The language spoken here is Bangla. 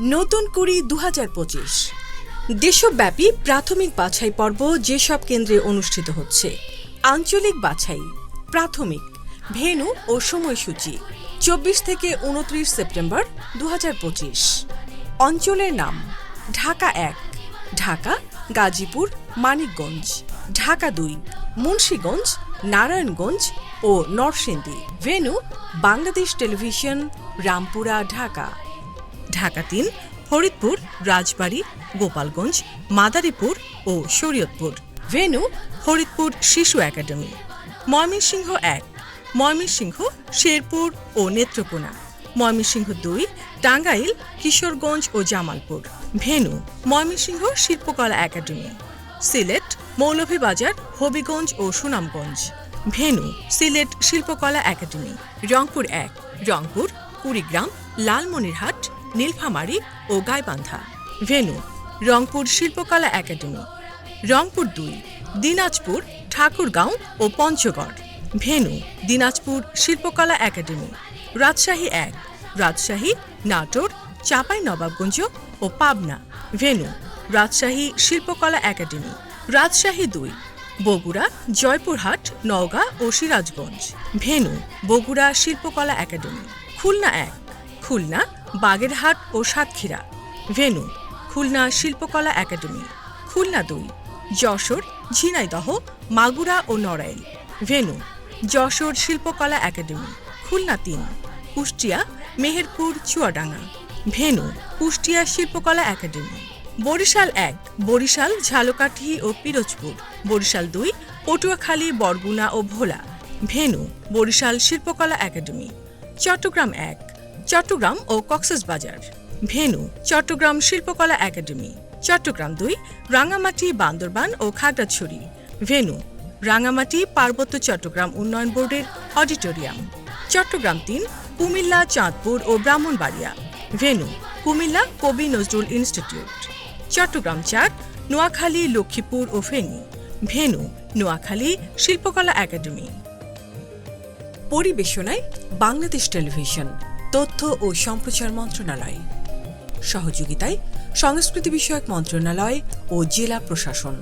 নতুন কুড়ি দু দেশব্যাপী প্রাথমিক বাছাই পর্ব যেসব কেন্দ্রে অনুষ্ঠিত হচ্ছে, আঞ্চলিক বাছাই, প্রাথমিক, ভেনু ও সময়সূচি, চব্বিশ থেকে উনত্রিশ সেপ্টেম্বর দু হাজার পঁচিশ। অঞ্চলের নাম, ঢাকা এক, ঢাকা, গাজীপুর, মানিকগঞ্জ, ঢাকা দুই, মুন্সীগঞ্জ, নারায়ণগঞ্জ ও Narsingdi. Venue, Bangladesh television, Rampura, Dhaka. Dhaka তিন, ফরিদপুর, রাজবাড়ী, গোপালগঞ্জ, মাদারীপুর ও শরীয়তপুর। ভেনু, ফরিদপুর শিশু একাডেমি। ময়মনসিংহ এক, ময়মনসিংহ, শেরপুর ও নেত্রকোনা। ময়মনসিংহ দুই, টাঙ্গাইল, কিশোরগঞ্জ ও Jamalpur. Venue, Mymensingh Shilpakala academy. Sylhet, Moulvibazar, Habiganj ও Sunamganj. Venue, Sylhet Shilpakala academy. Rangpur এক, রংপুর, কুড়িগ্রাম, লালমনিরহাট নীলফামারী ও Gaibandha. Venue, Rangpur Shilpakala academy. Rangpur দুই, দিনাজপুর, ঠাকুরগাঁও ও Panchagarh. Venue, Dinajpur Shilpakala academy. Rajshahi এক, রাজশাহী, নাটোর, চাঁপাই নবাবগঞ্জ ও Pabna. Venue, Rajshahi Shilpakala academy. Rajshahi দুই, বগুড়া, জয়পুরহাট, নওগাঁ ও Sirajganj. Venue, Bogura Shilpakala academy. Khulna এক, খুলনা বাগেরহাট ও Satkhira. Venue, Khulna Shilpakala academy. Khulna দুই, যশোর, ঝিনাইদহ, মাগুরা ও Narail. Venue, Jessore Shilpakala academy. Khulna তিন, Kushtia, Meherpur, Chuadanga. Venue, Kushtia Shilpakala academy. Barishal এক, বরিশাল, ঝালকাঠি ও পিরোজপুর। বরিশাল দুই, পটুয়াখালী, বরগুনা ও ভোলা। Venue, Barishal Shilpakala academy. Chittagong এক চট্টগ্রাম ও কক্সবাজার ভেনু, চট্টগ্রাম শিল্পকলা একাডেমি। চট্টগ্রাম দুই রাঙামাটি বান্দরবান ও খাগড়াছড়ি। ভেনু রাঙামাটি পার্বত্য চট্টগ্রাম উন্নয়ন বোর্ডের অডিটোরিয়াম। চট্টগ্রাম তিন, কুমিল্লা, চাঁদপুর ও Brahmanbaria. Venue, Cumilla Kabi Nazrul institute. Chittagong চার, নোয়াখালী, লক্ষ্মীপুর ও Feni. Venue, Noakhali Shilpakala academy. পরিবেশনায় Bangladesh television. তথ্য ও সম্প্রচার মন্ত্রণালয়। সহযোগিতায় সংস্কৃতি বিষয়ক মন্ত্রণালয় ও জেলা প্রশাসন।